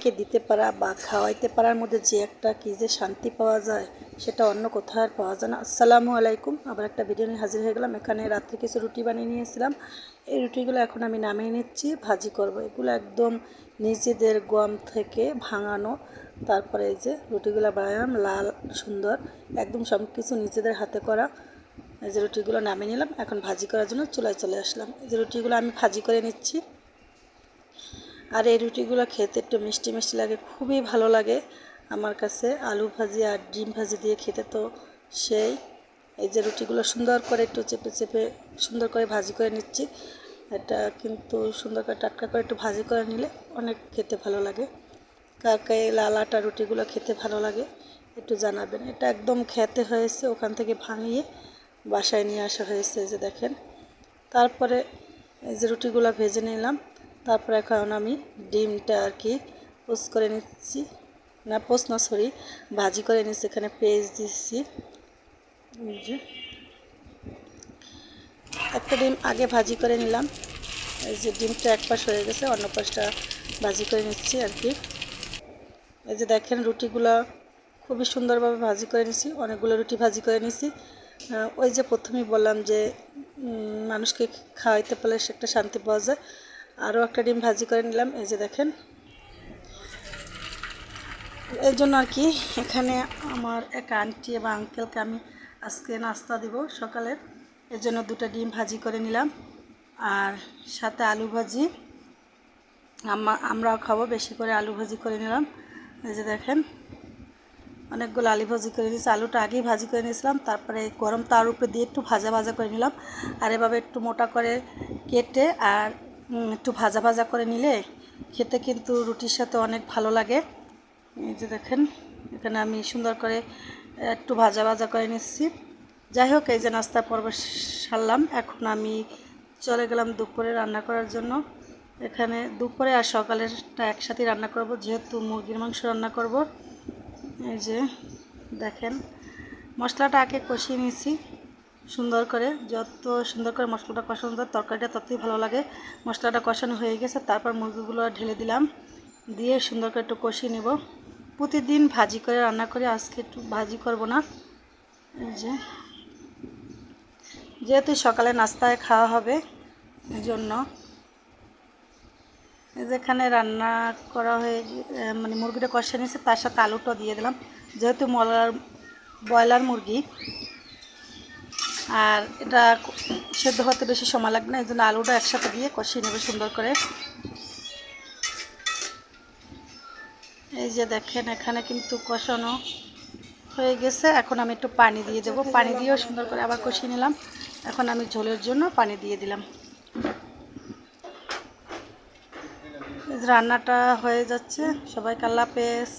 অন্যকে দিতে পারা বা খাওয়াইতে পারার মধ্যে যে একটা কী যে শান্তি পাওয়া যায়, সেটা অন্য কোথাও আর পাওয়া যায় না। আসসালামু আলাইকুম। আবার একটা ভিডিও নিয়ে হাজির হয়ে গেলাম। এখানে রাত্রে কিছু রুটি বানিয়ে নিয়েছিলাম। এই রুটিগুলো এখন আমি নামিয়ে নিচ্ছি, ভাজি করব। এগুলো একদম নিজেদের গম থেকে ভাঙানো। তারপরে এই যে রুটিগুলো বানালাম, লাল, সুন্দর, একদম সব কিছু নিজেদের হাতে করা। এই যে রুটিগুলো নামিয়ে নিলাম। এখন ভাজি করার জন্য চুলায় চলে আসলাম। এই যে রুটিগুলো আমি ভাজি করে নিচ্ছি। আর এই রুটিগুলো খেতে একটু মিষ্টি মিষ্টি লাগে, খুবই ভালো লাগে আমার কাছে। আলু ভাজি আর ডিম ভাজি দিয়ে খেতে তো সেই। এই যে রুটিগুলো সুন্দর করে একটু চেপে চেপে সুন্দর করে ভাজি করে নিচ্ছি। এটা কিন্তু সুন্দর করে টাটকা করে একটু ভাজি করে নিলে অনেক খেতে ভালো লাগে। কার কায়ে লাল আটা রুটিগুলো খেতে ভালো লাগে একটু জানাবেন। এটা একদম খেতে হয়েছে, ওখান থেকে ভাঙিয়ে বাসায় নিয়ে আসা হয়েছে যে দেখেন। তারপরে এই যে রুটিগুলো ভেজে নিলাম। তারপর এখন আমি ডিমটা আর কি পোস্ট করে নিচ্ছি। না পোস্ট না সরি ভাজি করে নিচ্ছি। এখানে পেঁয়াজ দিচ্ছি। একটা ডিম আগে ভাজি করে নিলাম। এই যে ডিমটা এক পাশ হয়ে গেছে, অন্য পাশটা ভাজি করে নিচ্ছি আর কি। এই যে দেখেন রুটিগুলো খুবই সুন্দরভাবে ভাজি করে নিছি, অনেকগুলো রুটি ভাজি করে নিছি। ওই যে প্রথমেই বললাম যে মানুষকে খাওয়াইতে পারলে সে একটা শান্তি পাওয়া যায়। আরও একটা ডিম ভাজি করে নিলাম, এই যে দেখেন। এই জন্য আর কি, এখানে আমার এক আন্টি এবং আঙ্কেলকে আমি আজকে নাস্তা দিব সকালের এর জন্য দুটো ডিম ভাজি করে নিলাম। আর সাথে আলু ভাজি। আমা- আমরাও খাব, বেশি করে আলু ভাজি করে নিলাম। এই যে দেখেন, অনেকগুলো আলু ভাজি করে নিয়েছি। আলুটা আগেই ভাজি করে নিয়েছিলাম, তারপরে গরম তার উপরে দিয়ে একটু ভাজা ভাজা করে নিলাম। আর এভাবে একটু মোটা করে কেটে আর একটু ভাজা ভাজা করে নিলে খেতে কিন্তু রুটির সাথে অনেক ভালো লাগে। এই যে দেখেন, এখানে আমি সুন্দর করে একটু ভাজা ভাজা করে নিচ্ছি। যাই হোক, এই যে নাস্তার পর্ব সারলাম। এখন আমি চলে গেলাম দুপুরে রান্না করার জন্য। এখানে দুপুরে আর সকালেরটা একসাথে রান্না করব, যেহেতু মুরগির মাংস রান্না করব। এই যে দেখেন, মশলাটা আগে কষিয়ে নিয়েছি। সুন্দর করে, যত সুন্দর করে মশলাটা কষানো যায়, তরকারিটা ততই ভালো লাগে। মশলাটা কষানো হয়ে গেছে, তারপর মুরগিগুলো ঢেলে দিলাম। দিয়ে সুন্দর করে একটু কষিয়ে নেব। প্রতিদিন ভাজি করে রান্না করে, আজকে একটু ভাজি করব না। যে। যেহেতু সকালে নাস্তায় খাওয়া হবে জন্য। যেখানে রান্না করা হয়ে মানে মুরগিটা কষে নিয়েছে, তার সাথে আলুটা দিয়ে দিলাম। যেহেতু মলার, ব্রয়লার মুরগি আর এটা সেদ্ধ হতে বেশি সময় লাগবে না, এই জন্য আলুটা একসাথে দিয়ে কষিয়ে নেবে সুন্দর করে। এই যে দেখেন, এখানে কিন্তু কষানো হয়ে গেছে। এখন আমি একটু পানি দিয়ে দেবো। পানি দিয়েও সুন্দর করে আবার কষিয়ে নিলাম। এখন আমি ঝোলের জন্য পানি দিয়ে দিলাম। রান্নাটা হয়ে যাচ্ছে। সবাই কাল্লা পেস